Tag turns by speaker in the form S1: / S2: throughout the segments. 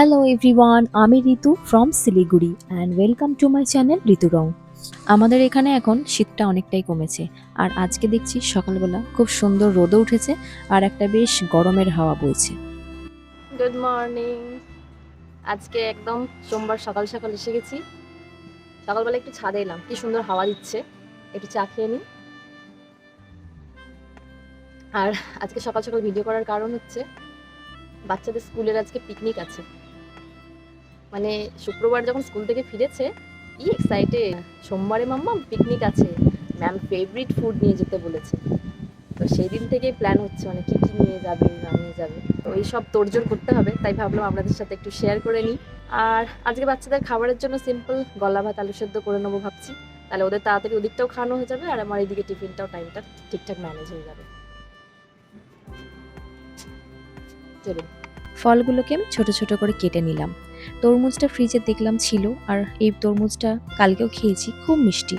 S1: Hello everyone আমি Ritu from Siliguri and welcome to my channel Ritu রং আমাদের এখানে এখন শীতটা অনেকটাই কমেছে আর আজকে দেখছি সকালবেলা খুব সুন্দর রোদও উঠেছে আর একটা বেশ গরমের হাওয়া বইছে।
S2: গুড মর্নিং আজকে একদম সোমবার সকাল সকাল এসে গেছি। সকালবেলা একটু ছাদে এলাম, কি সুন্দর হাওয়া দিচ্ছে। একটু চা খেয়ে নিই। আর আজকে সকাল সকাল ভিডিও করার কারণ হচ্ছে বাচ্চাদের স্কুলের আজকে পিকনিক আছে। মানে শুক্রবার যখন স্কুল থেকে ফিরেছে, কি এক্সাইটেড সোমবারে মাম্মা পিকনিক আছে। ম্যাম ফেভারিট ফুড নিয়ে যেতে বলেছে। তো সেই দিন থেকেই প্ল্যান হচ্ছে মানে কি কি নিয়ে যাবে, না নিয়ে যাবে। তো এই সব তোড়জোড় করতে হবে, তাই ভাবলাম আপনাদের সাথে একটু শেয়ার করে নিই। আর আজকে বাচ্চাদের খাবারের জন্য সিম্পল গলা ভাত, আলু সেদ্ধ করে নেব ভাবছি। তাহলে ওদের তাড়াতাড়ি ওদিকটাও খাওয়ানো হয়ে যাবে, আর আমার এদিকে টিফিনটাও টাইমটা ঠিকঠাক ম্যানেজ হয়ে যাবে।
S1: ফলগুলোকে আমি ছোট ছোট করে কেটে নিলাম। তরমুজটা ফ্রিজে দেখলাম ছিল, আর এই তরমুজটা কালকেও খেয়েছি, খুব মিষ্টি।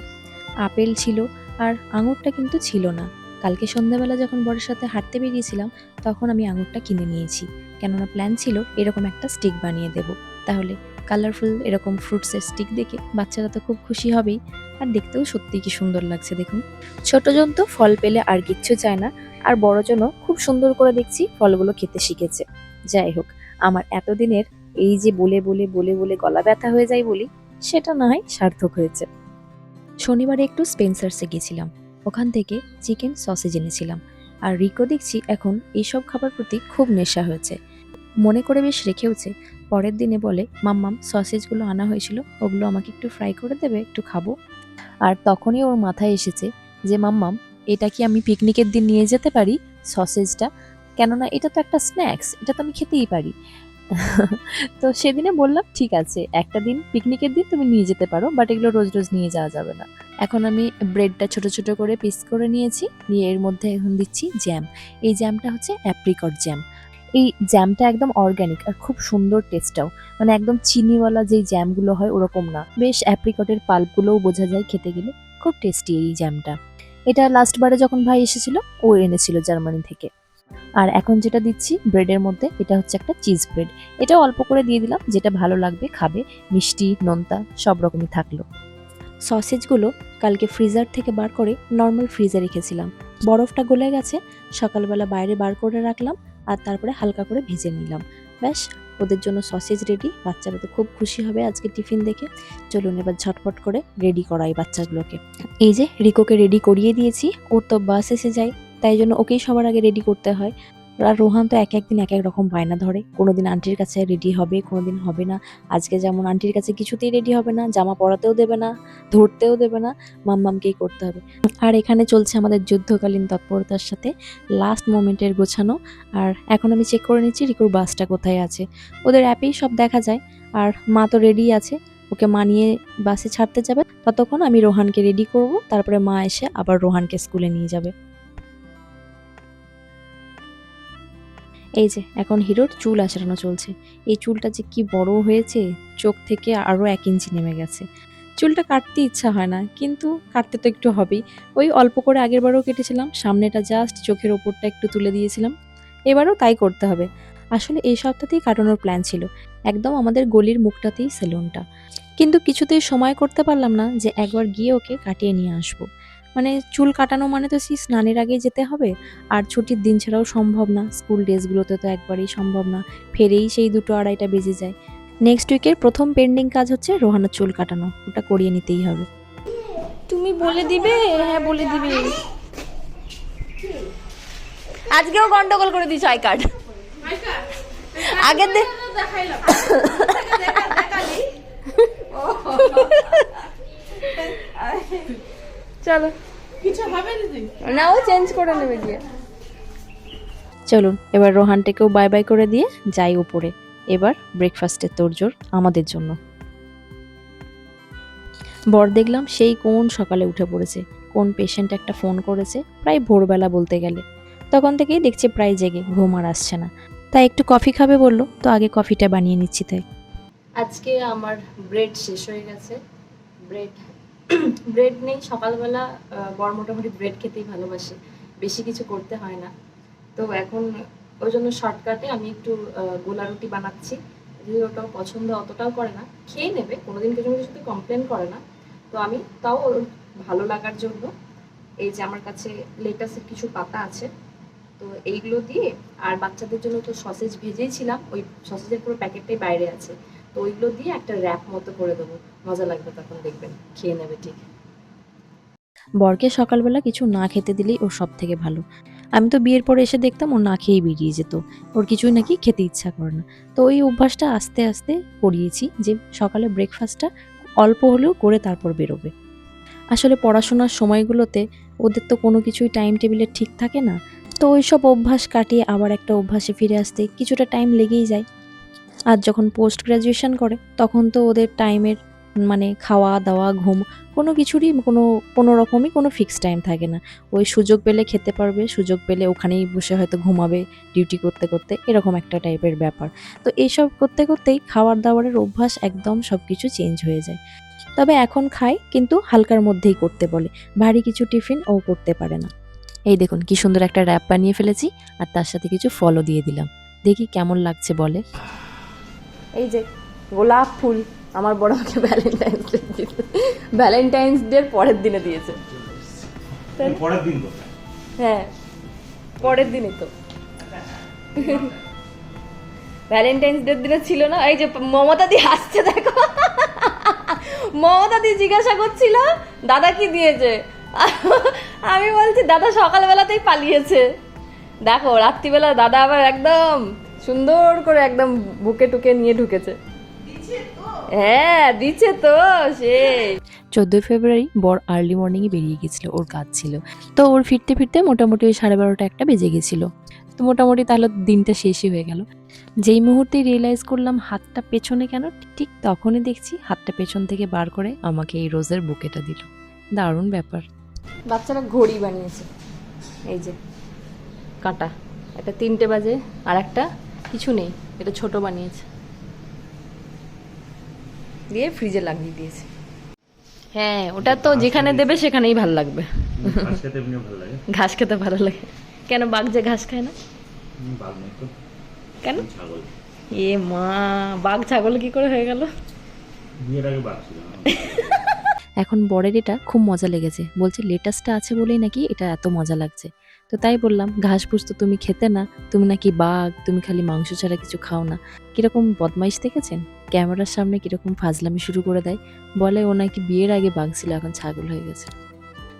S1: আপেল ছিল, আর আঙুরটা কিন্তু ছিল না। কালকে সন্ধ্যাবেলা যখন বড়ের সাথে হাঁটতে বেরিয়েছিলাম, তখন আমি আঙুরটা কিনে নিয়েছি। কেননা প্ল্যান ছিল, এরকম একটা স্টিক বানিয়ে দেব। তাহলে কালারফুল এরকম ফ্রুটসের স্টিক দেখে বাচ্চারা তো খুব খুশি হবেই। আর দেখতেও সত্যিই কি সুন্দর লাগছে, দেখুন। ছোটজন তো ফল পেলে আর কিচ্ছু চায় না, আর বড়জনও খুব সুন্দর করে দেখছি ফলগুলো খেতে শিখেছে। যাই হোক, আমার এতদিনের এই যে বলে বলে বলে বলে গলা ব্যথা হয়ে যায় বলি, সেটা না হয় সার্থক হয়েছে। শনিবারে একটু স্পেন্সার্সে গেছিলাম। ওখান থেকে চিকেন, সসেজ এনেছিলাম। আর রিকো দেখছি এখন এইসব খাবার প্রতি খুব নেশা হয়েছে। মনে করে বেশ রেখেওছে। পরের দিনে বলে মাম্মাম সসেজগুলো আনা হয়েছিল, ওগুলো আমাকে একটু ফ্রাই করে দেবে, একটু খাব। আর তখনই ওর মাথায় এসেছে যে মাম্মাম এটা কি আমি পিকনিকের দিন নিয়ে যেতে পারি সসেজটা? কেননা এটা তো একটা স্ন্যাক্স এটা তো আমি খেতেই পারি। তো সেদিনে বললাম, ঠিক আছে, একটা দিন পিকনিকের দিন তুমি নিয়ে যেতে পারো বাট এগুলো রোজ রোজ নিয়ে যাওয়া যাবে না। এখন আমি ব্রেডটা ছোট ছোট করে পিস করে নিয়েছি, নিয়ে এর মধ্যে এখন দিচ্ছি জ্যাম এই জ্যামটা হচ্ছে অ্যাপ্রিকট জ্যাম এই জ্যামটা একদম অর্গ্যানিক আর খুব সুন্দর টেস্টটাও মানে একদম চিনিওয়ালা যেই জ্যামগুলো হয় ওরকম না। বেশ অ্যাপ্রিকটের পাল্পগুলোও বোঝা যায় খেতে গেলে। খুব টেস্টি এই জ্যামটা এটা লাস্টবারে যখন ভাই এসেছিল, ও এনেছিল জার্মানি থেকে। আর এখন যেটা দিচ্ছি ব্রেডের মধ্যে, এটা হচ্ছে একটা চিজ ব্রেড। এটা অল্প করে দিয়ে দিলাম, যেটা ভালো লাগবে খাবে। মিষ্টি, নোনতা, সব রকমই থাকল। সসেজগুলো কালকে ফ্রিজার থেকে বার করে নর্মাল ফ্রিজে রেখেছিলাম। বরফটা গলে গেছে, সকালবেলা বাইরে বার করে রাখলাম আর তারপরে হালকা করে ভেজে নিলাম। ব্যাস, ওদের জন্য সসেজ রেডি, বাচ্চারা তো খুব খুশি হবে আজকে টিফিন দেখে। চলুন এবার ঝটপট করে রেডি করাই বাচ্চাগুলোকে। এই যে, রিকোকে রেডি করিয়ে দিয়েছি, ওর তো বাস এসে যায়। তাই জন্য ওকেই সবার আগে রেডি করতে হয়। আর রোহান তো এক একদিন এক এক রকম বায়না ধরে। কোনোদিন আন্টির কাছে রেডি হবে, কোনোদিন হবে না। আজকে যেমন আন্টির কাছে কিছুতেই রেডি হবে না, জামা পরাতেও দেবে না, ধরতেও দেবে না, মাম্মামকেই করতে হবে। আর এখানে চলছে আমাদের যুদ্ধকালীন তৎপরতার সাথে লাস্ট মোমেন্টের গোছানো। আর এখন আমি চেক করে নিচ্ছি রিকুর বাসটা কোথায় আছে। ওদের অ্যাপেই সব দেখা যায়। আর মা তো রেডি আছে। ওকে মানিয়ে বাসে ছাড়তে যাবে। ততক্ষণ আমি রোহানকে রেডি করব। তারপরে মা এসে আবার রোহানকে স্কুলে নিয়ে যাবে। এই যে, এখন হিরোর চুল আঁচড়ানো চলছে। এই চুলটা যে কি বড় হয়েছে, চোখ থেকে আরও এক ইঞ্চি নেমে গেছে। চুলটা কাটতে ইচ্ছা হয় না, কিন্তু কাটতে তো একটু হবেই। ওই অল্প করে আগের বারও কেটেছিলাম, সামনেটা জাস্ট চোখের ওপরটা একটু তুলে দিয়েছিলাম। এবারও তাই করতে হবে। আসলে এই সপ্তাহতেই কাটানোর প্ল্যান ছিল। একদম আমাদের গলির মুখটাতেই সেলুনটা। কিন্তু কিছুতেই সময় করতে পারলাম না যে একবার গিয়ে ওকে কাটিয়ে নিয়ে আসব। মানে চুল কাটানো মানে তো সেই স্নানের আগে যেতে হবে আর ছুটির দিন ছাড়াও সম্ভব না স্কুল ডেজগুলোতে তো একবারেই সম্ভব না ফেরেই সেই দুটো আড়াইটা বেজে যায়। নেক্সট উইকের প্রথম পেন্ডিং কাজ হচ্ছে রোহানের চুল কাটানো ওটা করিয়ে নিতেই হবে।
S2: তুমি বলে দিবে? হ্যাঁ বলে দিবে। আজকেও গন্ডগোল করে দিয়েছে আই কার্ড। আগের দিন চলো।
S3: কিছু হবে
S2: না ও চেঞ্জ করে নেবে গিয়ে।
S1: চলুন এবার রোহানটাকেও বাই বাই করে দিয়ে যাই উপরে। এবার ব্রেকফাস্টের তোড়জোড় আমাদের জন্য। বর দেখলাম সেই কোন সকালে উঠে পড়েছে কোন পেশেন্ট একটা ফোন করেছে প্রায় ভোরবেলা বলতে গেলে। তখন থেকেই দেখছি প্রায় জেগে ঘুম আর আসছে না। তাই একটু কফি খাবে বলল তো আগে কফিটা বানিয়ে নিচ্ছি তাই।
S2: আজকে আমার ব্রেড শেষ হয়ে গেছে। ব্রেড ব্রেড নেই, সকালবেলা বর মোটামুটি ব্রেড খেতেই ভালোবাসে। বেশি কিছু করতে হয় না। তো এখন ওই জন্য শর্টকাটে আমি একটু গোলা রুটি বানাচ্ছি। যদি ওটাও পছন্দ অতটাও করে না, খেয়ে নেবে, কোনোদিন কিছু কিছু সাথে কমপ্লেন করে না। তো আমি তাও ওর ভালো লাগার জন্য এই যে আমার কাছে লেটাসের কিছু পাতা আছে, তো এইগুলো দিয়ে আর বাচ্চাদের জন্য তো সসেজ ভেজেইছিলাম ওই সসেজের পুরো প্যাকেটটাই বাইরে আছে। তো ওইগুলো দিয়ে একটা র্যাপ মতো করে দেবো। মজা লাগবে তখন দেখবেন। খেয়ে নেবে ঠিক।
S1: বরকে সকালবেলা কিছু না খেতে দিলেই ওর সব থেকে ভালো। আমি তো বিয়ের পরে এসে দেখতাম ও না খেয়েই বেরিয়ে যেত। ওর কিছুই নাকি খেতে ইচ্ছা করে না। তো ওই অভ্যাসটা আস্তে আস্তে করিয়েছি যে সকালে ব্রেকফাস্টটা অল্প হলেও করে তারপর বেরোবে। আসলে পড়াশোনার সময়গুলোতে ওদের তো কোনো কিছুই টাইম টেবিলে ঠিক থাকে না। তো ওই সব অভ্যাস কাটিয়ে আবার একটা অভ্যাসে ফিরে আসতে কিছুটা টাইম লেগেই যায়। আর যখন পোস্ট গ্র্যাজুয়েশন করে, তখন তো ওদের টাইমের মানে খাওয়া দাওয়া, ঘুম কোনো কিছুরই কোনো কোনো রকমই কোনো ফিক্স টাইম থাকে না। ওই সুযোগ পেলে খেতে পারবে, সুযোগ পেলে ওখানেই বসে হয়তো ঘুমাবে ডিউটি করতে করতে, এরকম একটা টাইপের ব্যাপার। তো এইসব করতে করতেই খাওয়ার দাওয়ারের অভ্যাস একদম সব কিছু চেঞ্জ হয়ে যায়। তবে এখন খায়, কিন্তু হালকার মধ্যেই করতে বলে। ভারী কিছু টিফিন ও করতে পারে না। এই দেখুন কি সুন্দর একটা র্যাপ বানিয়ে ফেলেছি, আর তার সাথে কিছু ফলও দিয়ে দিলাম। দেখি কেমন লাগছে বলে।
S2: এই যে গোলাপ ফুল আমার বড় আমাকে ভ্যালেন্টাইন্স ডে দিয়েছে। ভ্যালেন্টাইন্স ডের পরের দিনে দিয়েছে।
S3: পরের দিন
S2: হ্যাঁ পরের দিনই তো। ভ্যালেন্টাইন্স ডের দিনে ছিল না এই যে মমতা দি হাসছে দেখো। মমতা দি জিজ্ঞাসা করছিল দাদা কি দিয়েছে? আমি বলছি দাদা সকালবেলাতেই পালিয়েছে। দেখো রাত্রিবেলা দাদা আবার একদম সুন্দর করে একদম বুকে টুকে নিয়ে ঢুকেছে। হ্যাঁ দিচ্ছে তো সেই।
S1: চোদ্দোই ফেব্রুয়ারি বর আর্লি মর্নিংয়ে বেরিয়ে গেছিল ওর কাজ ছিল। তো ওর ফিরতে ফিরতে মোটামুটি ওই সাড়ে বারোটা একটা বেজে গেছিল। তো মোটামুটি তাহলে দিনটা শেষই হয়ে গেল। যেই মুহূর্তে রিয়েলাইজ করলাম হাতটা পেছনে কেন ঠিক তখনই দেখছি হাতটা পেছন থেকে বার করে আমাকে এই রোজের বুকেটা দিল। দারুণ ব্যাপার।
S2: বাচ্চারা ঘড়ি বানিয়েছে। এই যে কাঁটা। একটা তিনটে বাজে আর একটা কিছু নেই এটা ছোট বানিয়েছে। দিয়ে ফ্রিজে লাগিয়ে দিয়েছে। হ্যাঁ ওটা তো যেখানে দেবে সেখানেই ভালো লাগবে।
S3: ঘাস খেতে ভালো লাগে।
S2: ঘাস খেতে ভালো লাগে। কেন বাঘ যে ঘাস খায় না? কেন? এ মা বাঘ ছাগল কি করে হয়ে গেল।
S1: এখন বরের এটা খুব মজা লেগেছে। বলছে লেটাসটা আছে বলেই নাকি এটা এত মজা লাগছে। তো তাই বললাম, ঘাস ফুস তো তুমি খেতে না, তুমি নাকি বাঘ, তুমি খালি মাংস ছাড়া কিছু খাও না। কীরকম বদমাইশ দেখেছেন? ক্যামেরার সামনে কীরকম ফাজলামি শুরু করে দেয়। বলে ও নাকি বিয়ের আগে বাঘ ছিল, এখন ছাগল হয়ে গেছে।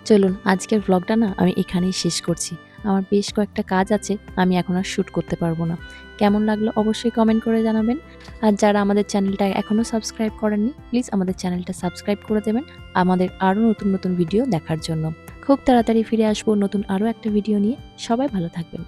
S1: চলুন, আজকের ব্লগটা না আমি এখানেই শেষ করছি। আমার বেশ কয়েকটা কাজ আছে, আমি এখন আর শ্যুট করতে পারব না। কেমন লাগল অবশ্যই কমেন্ট করে জানাবেন। আর যারা আমাদের চ্যানেলটা এখনও সাবস্ক্রাইব করেননি প্লিজ আমাদের চ্যানেলটা সাবস্ক্রাইব করে দেবেন আমাদের আরও নতুন নতুন ভিডিও দেখার জন্য। খুব তাড়াতাড়ি ফিরে আসব নতুন আরও একটা ভিডিও নিয়ে। সবাই ভালো থাকবেন।